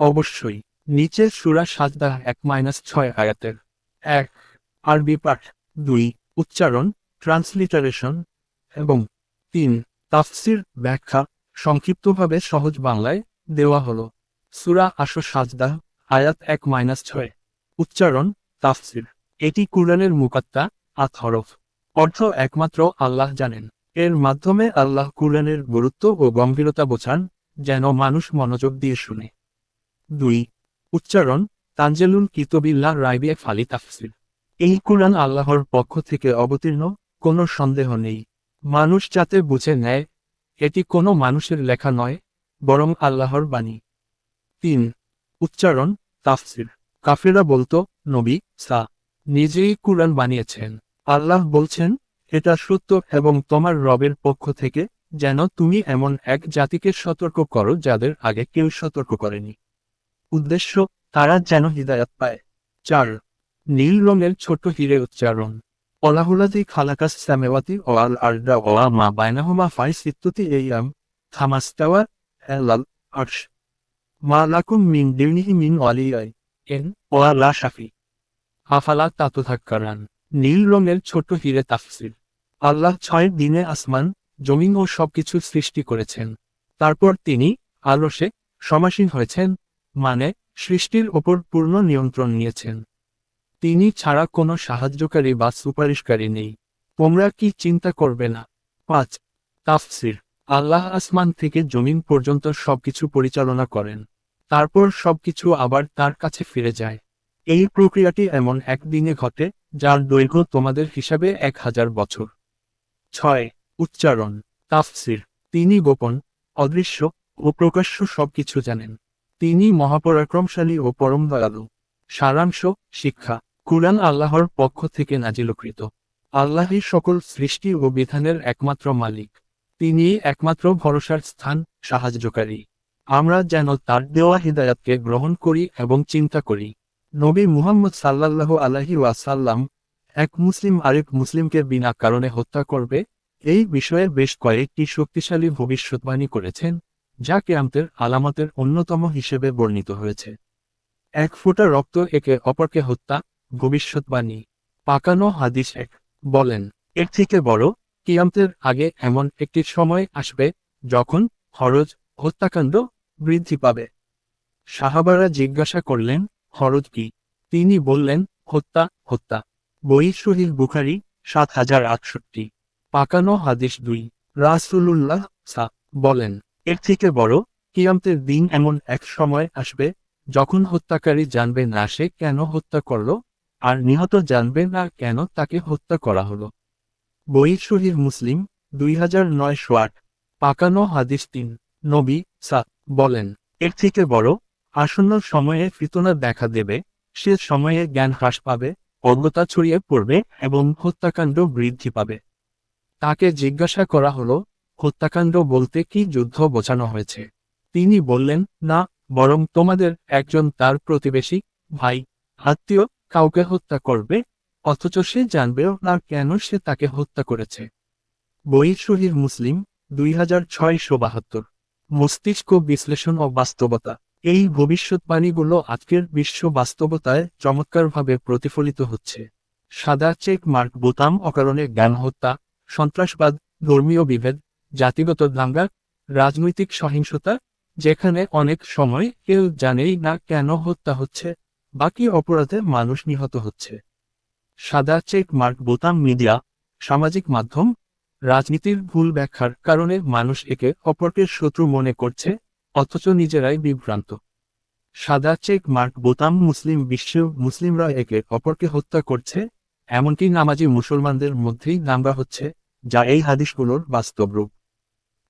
অবশ্যই। নিচের সুরা সাজদা এক মাইনাস ছয় আয়াতের এক আরবি পাঠ, দুই উচ্চারণ, ট্রান্সলিটারেশন এবং তিন তাফসির ব্যাখ্যা সংক্ষিপ্তভাবে সহজ বাংলায় দেওয়া হলো। সুরা আশো সাজদা, আয়াত এক মাইনাস ছয়, উচ্চারণ, তাফসির। এটি কুরআনের মুকাত্তা আথরফ অর্থ একমাত্র আল্লাহ জানেন। এর মাধ্যমে আল্লাহ কুরআনের গুরুত্ব ও গম্ভীরতা বোঝান, যেন মানুষ মনোযোগ দিয়ে শুনে। দুই, উচ্চারণ তানজেলুল কিতবিল্লাহ রাইবিয়ে ফালি তাফসির এই কুরআন আল্লাহর পক্ষ থেকে অবতীর্ণ, কোনো সন্দেহ নেই। মানুষ যাতে বুঝে নেয়, এটি কোনো মানুষের লেখা নয়, বরং আল্লাহর বাণী। তিন, উচ্চারণ তাফসির কাফেরা বলতো, নবী, সা, নিজেই কুরআন বানিয়েছেন। আল্লাহ বলছেন, এটা সত্য এবং তোমার রবের পক্ষ থেকে, যেন তুমি এমন এক জাতিকে সতর্ক করো যাদের আগে কেউ সতর্ক করেনি। উদ্দেশ্য, তারা যেন হৃদায়াত পায়। চার, নীল রঙের ছোট হিরে উচ্চারণ। অলাহুলাদি খালাকাস সামেওয়াতি ও আল আর্দা ও মা বাইনাহুমা ফাই সিত্তুতি এইয়াম থামাস্তাওয়া এলাল আর্শ। মা লাকুম মিন দিনিহি মিন ওয়ালিয়াই। এন, ওয়া লা শাফি। আফালা তাতুথাক্কারান নীল রঙের ছোট হিরে তাফসির। আল্লাহ ছয় দিনে আসমান, জমিন ও সবকিছু সৃষ্টি করেছেন। তারপর তিনি আলসে সমাসীন হয়েছেন। মানে সৃষ্টির ওপর পূর্ণ নিয়ন্ত্রণ নিয়েছেন। তিনি ছাড়া কোনো সাহায্যকারী বা সুপারিশকারী নেই। তোমরা কি চিন্তা করবে না? পাঁচ, তাফসির। আল্লাহ আসমান থেকে জমিন পর্যন্ত সবকিছু পরিচালনা করেন। তারপর সবকিছু আবার তার কাছে ফিরে যায়। এই প্রক্রিয়াটি এমন একদিনে ঘটে, যার দৈর্ঘ্য তোমাদের হিসাবে এক হাজার বছর। ছয়, উচ্চারণ। তাফসির। তিনি গোপন, অদৃশ্য ও প্রকাশ্য সবকিছু জানেন। তিনি মহাপরাক্রমশালী ও পরম দয়ালু। সারাংশ, শিক্ষা। কুরআন আল্লাহর পক্ষ থেকে নাজিলকৃত। আল্লাহই সকল সৃষ্টি ও বিধানের একমাত্র মালিক। তিনি একমাত্র ভরসার স্থান, সাহায্যকারী। আমরা যেন তার দেওয়া হৃদায়াতকে গ্রহণ করি এবং চিন্তা করি। নবী মুহাম্মদ সাল্লাল্লাহ আলাহি ওয়াসাল্লাম এক মুসলিম আরেক মুসলিমকে বিনা কারণে হত্যা করবে, এই বিষয়ে বেশ কয়েকটি শক্তিশালী ভবিষ্যৎবাণী করেছেন। যা কেয়ামতের আলামতের অন্যতম হিসেবে বর্ণিত হয়েছে। এক ফোঁটা রক্ত একে অপরকে হত্যা, ভবিষ্যৎবাণী। পাকানো হাদিস এক। বলেন, এর থেকে বড়, কিয়ামতের আগে এমন একটি সময় আসবে, যখন হরজ হত্যাকাণ্ড বৃদ্ধি পাবে। সাহাবারা জিজ্ঞাসা করলেন হরজ কি? তিনি বললেন, হত্যা হত্যা। বই শহীদ বুখারি, সাত হাজার আটষট্টি। পাকানো হাদিস দুই। রাসুলুল্লাহ সা। বলেন এর থেকে বড়, কিয়ামতের দিন এমন এক সময় আসবে, যখন হত্যাকারী জানবে না সে কেন হত্যা করল, আর নিহত জানবে না কেন তাকে হত্যা করা হলো। বই শহীদ মুসলিম, দুই হাজার নয়শো আট, পাকানো হাদিস তিন, নবী সা, বলেন, এর থেকে বড়, আসন্ন সময়ে ফিতনা দেখা দেবে, সে সময়ে জ্ঞান হ্রাস পাবে, অজ্ঞতা ছড়িয়ে পড়বে এবং হত্যাকাণ্ড বৃদ্ধি পাবে। তাকে জিজ্ঞাসা করা হলো হত্যাকাণ্ড বলতে কি যুদ্ধ বোঝানো হয়েছে? তিনি বললেন, না, বরং তোমাদের একজন তার প্রতিবেশী, ভাই, আত্মীয় কাউকে হত্যা করবে, অথচ সে জানবেও না কেন সে তাকে হত্যা করেছে। বই শহীদ মুসলিম, দুই হাজার ছয়শো বাহাত্তর মস্তিষ্ক বিশ্লেষণ ও বাস্তবতা। এই ভবিষ্যৎবাণীগুলো আজকের বিশ্ব বাস্তবতায় চমৎকারভাবে প্রতিফলিত হচ্ছে। সাদা চেক মার্ক বোতাম অকারণে জ্ঞান হত্যা সন্ত্রাসবাদ, ধর্মীয় বিভেদ জাতিগত দাঙ্গা, রাজনৈতিক সহিংসতা, যেখানে অনেক সময় কেউ জানেই না কেন হত্যা হচ্ছে, বাকি অপরাধে মানুষ নিহত হচ্ছে। সাদা চেক মার্ক বোতাম মিডিয়া, সামাজিক মাধ্যম, রাজনীতির ভুল ব্যাখ্যার কারণে মানুষ একে অপরকে শত্রু মনে করছে, অথচ নিজেরাই বিভ্রান্ত। সাদা চেক মার্ক বোতাম মুসলিম বিশ্ব মুসলিমরা একে অপরকে হত্যা করছে, এমনকি নামাজি মুসলমানদের মধ্যেই নাম্বা হচ্ছে, যা এই হাদিসগুলোর বাস্তব রূপ।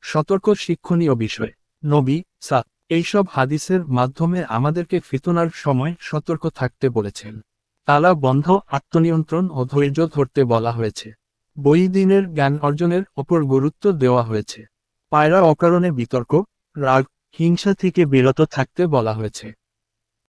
সতর্ক শিক্ষণীয় বিষয়। নবী, সা, এইসব হাদিসের মাধ্যমে আমাদেরকে ফিতনার সময় সতর্ক থাকতে বলেছেন। তালা বন্ধ, আত্মনিয়ন্ত্রণ ও ধৈর্য ধরতে বলা হয়েছে। বই দিনের জ্ঞান অর্জনের ওপর গুরুত্ব দেওয়া হয়েছে। পায়রা অকারণে বিতর্ক, রাগ, হিংসা থেকে বিরত থাকতে বলা হয়েছে।